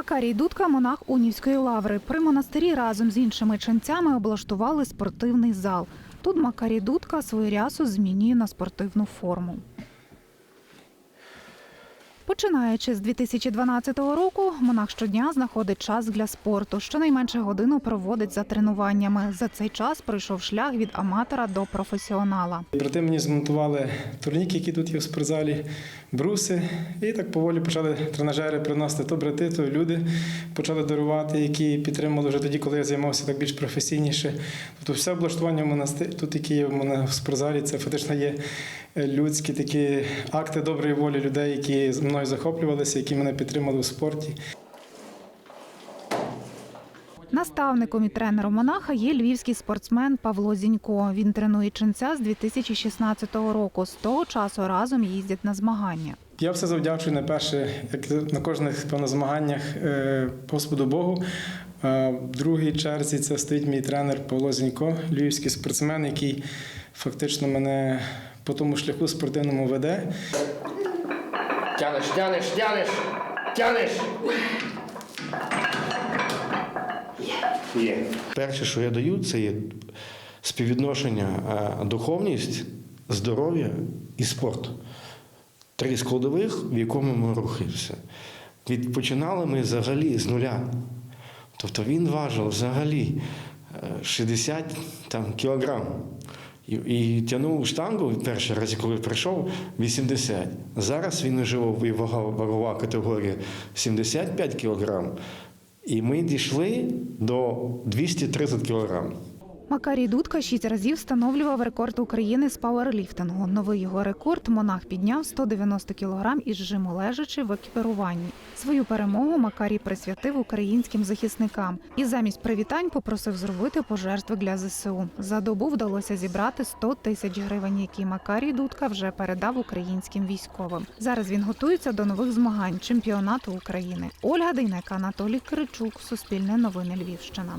Макарій Дудка монах Унівської лаври. При монастирі разом з іншими ченцями облаштували спортивний зал. Тут Макарій Дудка свою рясу змінює на спортивну форму. Починаючи з 2012 року, монах щодня знаходить час для спорту. Щонайменше годину проводить за тренуваннями. За цей час пройшов шлях від аматора до професіонала. Брати мені змонтували турніки, які тут є в спортзалі, бруси, і так поволі почали тренажери приносити то брати, то люди почали дарувати, які підтримали вже тоді, коли я займався так більш професійніше. Тобто все облаштування в монастирі, тут, які є в мене в спортзалі, це фактично є е, людські такі акти доброї волі людей, які з мною захоплювалися, які мене підтримали у спорті. Наставником і тренером монаха є львівський спортсмен Павло Зінько. Він тренує ченця з 2016 року. З того часу разом їздять на змагання. Я все завдячую на перше, як на кожних певно, змаганнях е, Господу Богу. В другій черзі це стоїть мій тренер Павло Зінько, львівський спортсмен, який фактично мене по тому шляху спортивному веде. Тянеш, тянеш, тянеш, тянеш. Є. Перше, що я даю, це є співвідношення е, духовність, здоров'я і спорт. Три складових, в якому ми рухаємося. Від починали ми взагалі з нуля. Тобто він важив взагалі е, 60 там, кілограм. І, і тягнув штангу перший раз, коли прийшов, 80. Зараз він вже і вага, вагова категорія 75 кілограм. І ми дійшли до 230 кілограм. Макарій Дудка шість разів встановлював рекорд України з пауерліфтингу. Новий його рекорд монах підняв 190 кілограм із жиму лежачи в екіпіруванні. Свою перемогу Макарій присвятив українським захисникам і замість привітань попросив зробити пожертви для ЗСУ. За добу вдалося зібрати 100 тисяч гривень, які Макарій Дудка вже передав українським військовим. Зараз він готується до нових змагань чемпіонату України. Ольга Дейнека, Анатолій Киричук, Суспільне новини Львівщина.